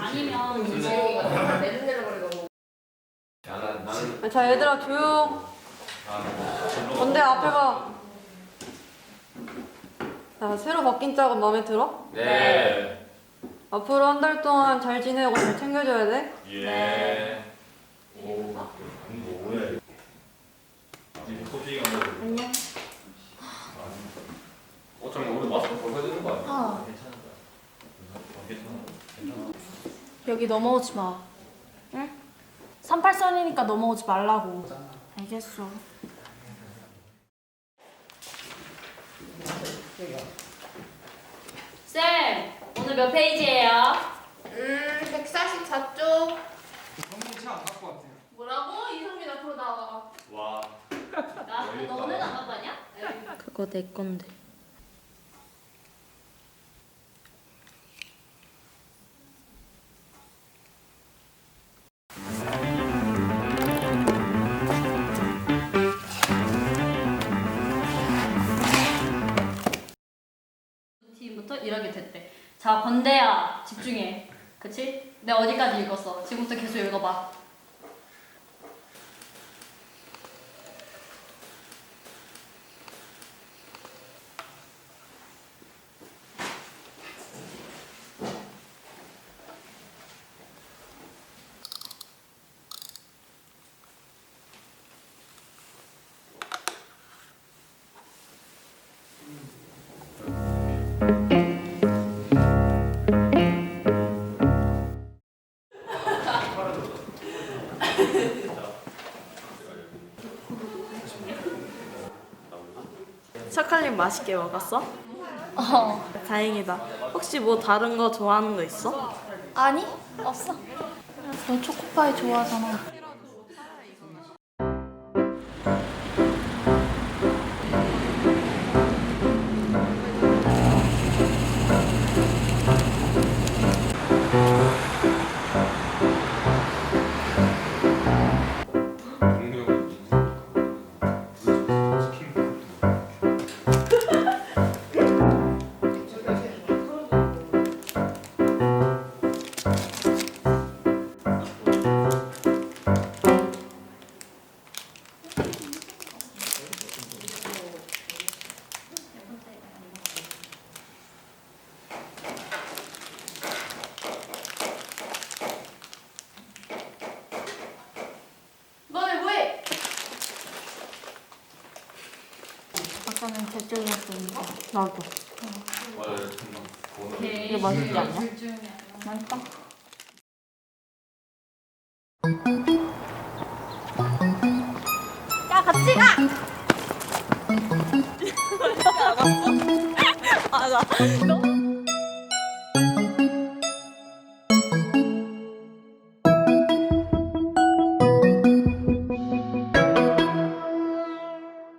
아니면 이제 내려내려버리고 아, 자 얘들아 조용 뭔데 앞에 봐. 자 새로 바뀐 짝은 마음에 들어? 네. 네. 앞으로 한 달 동안 잘 지내고 잘 챙겨줘야 돼. 예. 네. 여기 넘어오지 마. 응? 38선이니까 넘어오지 말라고. 알겠어. 쌤, 오늘 몇 페이지예요? 음, 144쪽. 성민이 안 갖고 왔대요. 뭐라고? 이성민 앞으로 나와. 와. 나, 너 오늘 안 가봤냐? 그거 내 건데. 팀부터 일하게 됐대. 자, 건대야, 집중해. 그치? 내가 어디까지 읽었어? 지금부터 계속 읽어봐. 착할림 맛있게 먹었어? 어. 다행이다. 혹시 뭐 다른 거 좋아하는 거 있어? 아니? 없어. 너 초코파이 좋아하잖아. 아까는 제철이었으니까. 나도. 이게 맛있지 않냐? 맛있다. 야 같이 가. 맞아. 너무